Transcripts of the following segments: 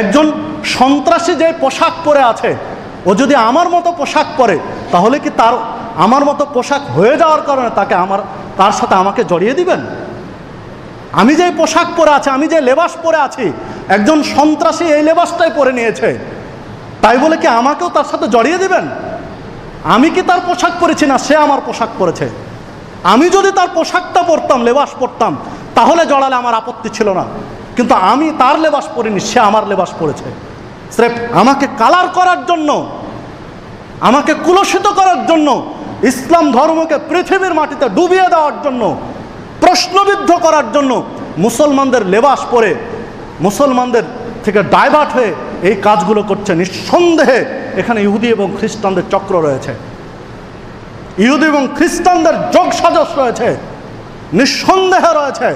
একজন সন্ত্রাসী যে পোশাক পরে আছে, ও যদি আমার মতো পোশাক পরে, তাহলে কি তার আমার মতো পোশাক হয়ে যাওয়ার কারণে তাকে আমার, তার সাথে আমাকে জড়িয়ে দিবেন? আমি যে পোশাক পরে আছে, আমি যে লেবাস পরে আছি, একজন সন্ত্রাসী এই লেবাসটাই পরে নিয়েছে, তাই বলে কি আমাকেও তার সাথে জড়িয়ে দিবেন? আমি কি তার পোশাক পরেছি না সে আমার পোশাক পরেছে? আমি যদি তার পোশাকটা পরতাম, লেবাস পরতাম, তাহলে জড়ালে আমার আপত্তি ছিল না। কিন্তু আমি তার লেবাস পরিনি, সে আমার লেবাস পরেছে। স্রেফ আমাকে কালার করার জন্য, আমাকে কুলসিত করার জন্য, ইসলাম ধর্মকে পৃথিবীর মাটিতে ডুবিয়ে দেওয়ার জন্য, প্রশ্নবিদ্ধ করার জন্য মুসলমানদের লেবাস পরে, মুসলমানদের থেকে ডাইভার্ট হয়ে এই কাজগুলো করছে নিঃসন্দেহে। এখানে ইহুদি এবং খ্রিস্টানদের চক্র রয়েছে। ইহুদি এবং খ্রিস্টানদের যোগ সাজস রয়েছে, নিঃসন্দেহে রয়েছে।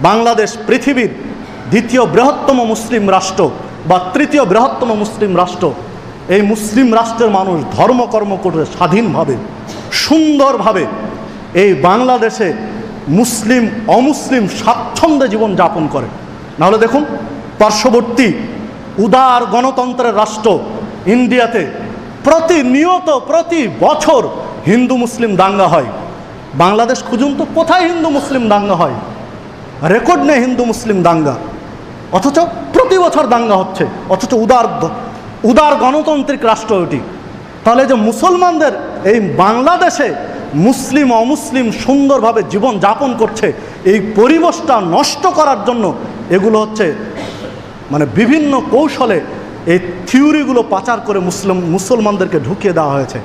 বাংলাদেশ পৃথিবীর দ্বিতীয় বৃহত্তম মুসলিম রাষ্ট্র বা তৃতীয় বৃহত্তম মুসলিম রাষ্ট্র, এই মুসলিম রাষ্ট্রের মানুষ ধর্মকর্ম করে স্বাধীনভাবে, সুন্দরভাবে এই বাংলাদেশে মুসলিম, অমুসলিম স্বাচ্ছন্দ্যে জীবন যাপন করে। নাহলে দেখুন, পার্শ্ববর্তী উদার গণতন্ত্রের রাষ্ট্র ইন্ডিয়াতে প্রতিনিয়ত প্রতি বছর হিন্দু মুসলিম দাঙ্গা হয়। বাংলাদেশ খুঁজুন তো কোথায় হিন্দু মুসলিম দাঙ্গা হয়? রেকর্ড নেই হিন্দু মুসলিম দাঙ্গা। অথচ প্রতি বছর দাঙ্গা হচ্ছে, অথচ উদার উদার গণতান্ত্রিক রাষ্ট্র এটি। তাহলে যে মুসলমানদের এই বাংলাদেশে মুসলিম, অমুসলিম সুন্দরভাবে জীবন যাপন করছে, এই পরিবেশটা নষ্ট করার জন্য এগুলো হচ্ছে মানে বিভিন্ন কৌশলে এই থিওরিগুলো পাচার করে মুসলিম, মুসলমানদেরকে ঢুকিয়ে দেওয়া হয়েছে।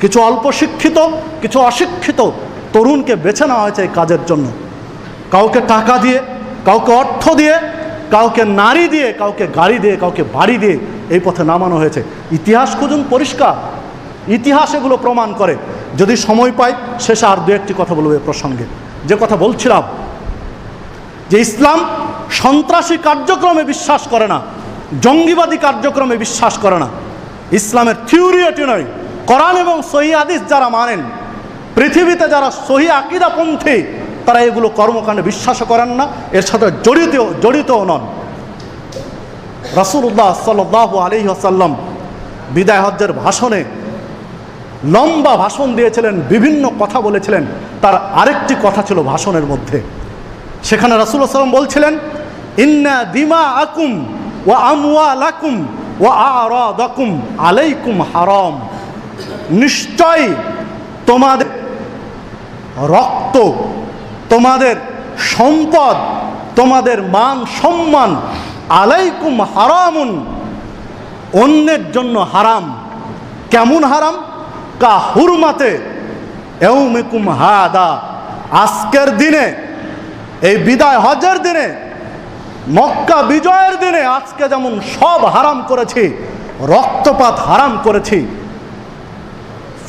কিছু অল্প শিক্ষিত, কিছু অশিক্ষিত তরুণকে বেছে নেওয়া হয়েছে এই কাজের জন্য। কাউকে টাকা দিয়ে, কাউকে অর্থ দিয়ে কাউকে নারী দিয়ে, কাউকে গাড়ি দিয়ে, কাউকে বাড়ি দিয়ে এই পথে নামানো হয়েছে। ইতিহাস খুঁজুন পরিষ্কার। ইতিহাস এগুলো প্রমাণ করে। যদি সময় পাই, শেষে আর দু একটি কথা বলব এ প্রসঙ্গে। যে কথা বলছিলাম, যে ইসলাম সন্ত্রাসী কার্যক্রমে বিশ্বাস করে না, জঙ্গিবাদী কার্যক্রমে বিশ্বাস করে না। ইসলামের থিওরি এটি নয়। কোরআন এবং সহি আদিস যারা মানেন, পৃথিবীতে যারা সহি আকিদাপন্থী তারা এগুলো কর্মকাণ্ডে বিশ্বাসও করেন না, এর সাথে জড়িত জড়িতও নন। রাসুল্লাহ সাল্লাহ আলী আসাল্লাম বিদায় হজ্জের ভাষণে লম্বা ভাষণ দিয়েছিলেন, বিভিন্ন কথা বলেছিলেন। তার আরেকটি কথা ছিল ভাষণের মধ্যে। সেখানে রাসুল্লাহ সাল্লাম বলছিলেন, ইন্না দিমা আকুম ও আমুয়া লাকুম ও আরাদাকুম আলাইকুম হারম। নিশ্চয় তোমাদের রক্ত তোমাদের সম্পদ, তোমাদের মান সম্মান আলাইকুম হারামুন। অন্যের জন্য হারাম। কেমন হারাম? কা হুরমাতে। এউমিকুম হাদা। আজকের দিনে, এই বিদায় হজের দিনে, মক্কা বিজয়ের দিনে আজকে যেমন সব হারাম করেছি, রক্তপাত হারাম করেছি।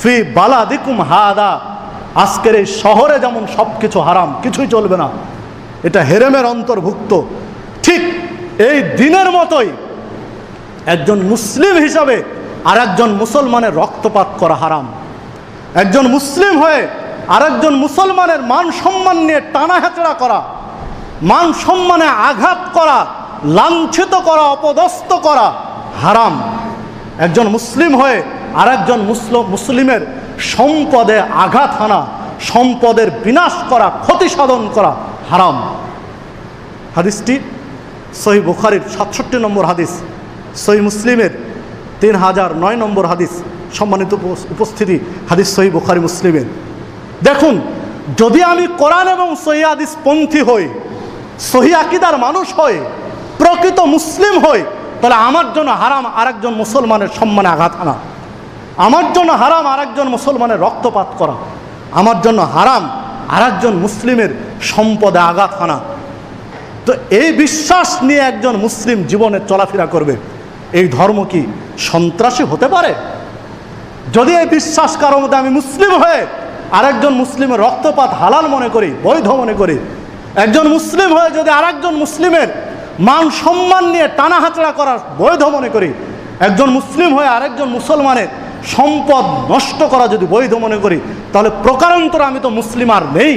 ফি বালা দিকুম হাদা। আজকের এই শহরে যেমন সব কিছু হারাম, কিছুই চলবে না। এটা হেরেমের অন্তর্ভুক্ত। ঠিক এই দিনের মতোই একজন মুসলিম হিসাবে আর একজন মুসলমানের রক্তপাত করা হারাম। একজন মুসলিম হয়ে আরেকজন মুসলমানের মান সম্মান নিয়ে টানা হেঁচড়া করা, মান সম্মানে আঘাত করা, লাঞ্ছিত করা, অপদস্থ করা হারাম। একজন মুসলিম হয়ে আরেকজন মুসলিম মুসলিমের সম্পদে আঘাত হানা, সম্পদের বিনাশ করা, ক্ষতি সাধন করা হারাম। হাদিসটি সহি বুখারির সাতষট্টি নম্বর হাদিস, সহি মুসলিমের তিন হাজার নয় নম্বর হাদিস, সম্মানিত উপ- উপস্থিতি হাদিস সহি বুখারি মুসলিমের। দেখুন, যদি আমি কোরআন এবং সহি হাদিস পন্থী হই, সহি আকিদার মানুষ হই, প্রকৃত মুসলিম হই, তাহলে আমার জন্য হারাম আরেকজন মুসলমানের সম্মানে আঘাত আনা আমার জন্য হারাম আরেকজন মুসলমানের রক্তপাত করা। আমার জন্য হারাম আরেকজন মুসলিমের সম্পদে আঘাত আনা তো এই বিশ্বাস নিয়ে একজন মুসলিম জীবনে চলাফেরা করবে, এই ধর্ম কি সন্ত্রাসী হতে পারে? যদি এই বিশ্বাস কারও মধ্যে আমি মুসলিম হয়ে আরেকজন মুসলিমের রক্তপাত হালাল মনে করি, বৈধ মনে করি, একজন মুসলিম হয়ে যদি আরেকজন মুসলিমের মান সম্মান নিয়ে টানা হাতড়া করার বৈধ মনে করি, একজন মুসলিম হয়ে আরেকজন মুসলমানের সম্পদ নষ্ট করা যদি বৈধ মনে করি, তাহলে প্রকারান্তর আমি তো মুসলিম আর নেই।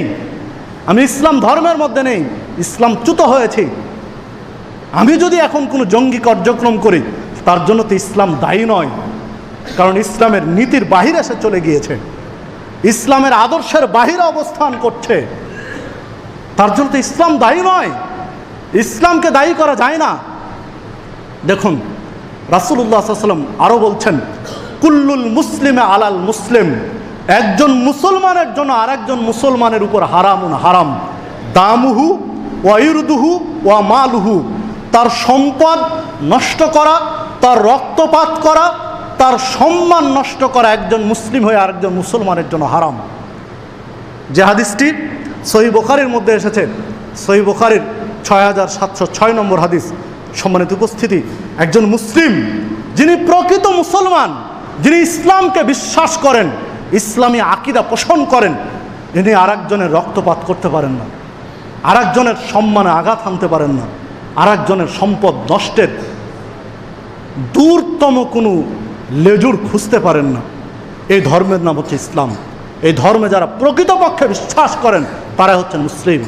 আমি ইসলাম ধর্মের মধ্যে নেই, ইসলাম চ্যুত হয়েছি। আমি যদি এখন কোনো জঙ্গি কার্যক্রম করি, তার জন্য তো ইসলাম দায়ী নয়, কারণ ইসলামের নীতির বাহিরে সে চলে গিয়েছে। ইসলামের আদর্শের বাহিরে অবস্থান করছে। তার জন্য তো ইসলাম দায়ী নয়। ইসলামকে দায়ী করা যায় না। দেখুন রাসুল্লাহ সাল্লাম আরও বলছেন কুল্লুল মুসলিমে আলাল মুসলিম। একজন মুসলমানের জন্য আরেকজন মুসলমানের উপর হারামুন হারাম। দামুহু ওয়ুরদুহু ও মালুহু তার সম্পদ নষ্ট করা, তার রক্তপাত করা, তার সম্মান নষ্ট করা একজন মুসলিম হয়ে আরেকজন মুসলমানের জন্য হারাম। যে হাদিসটি সহি বোখারির মধ্যে এসেছে। সহি বোখারির ছয় হাজার সাতশো ছয় নম্বর হাদিস। সম্মানিত উপস্থিতি। একজন মুসলিম যিনি প্রকৃত মুসলমান যিনি ইসলামকে বিশ্বাস করেন, ইসলামী আকিদা পোষণ করেন ইনি আরেকজনের রক্তপাত করতে পারেন না, আরেকজনের সম্মানে আঘাত আনতে পারেন না আর একজনের সম্পদ নষ্টের দূরতম কোনো লেজুর খুঁজতে পারেন না। এই ধর্মের নাম হচ্ছে ইসলাম। এই ধর্মে যারা প্রকৃতপক্ষে বিশ্বাস করেন তারা হচ্ছেন মুসলিম।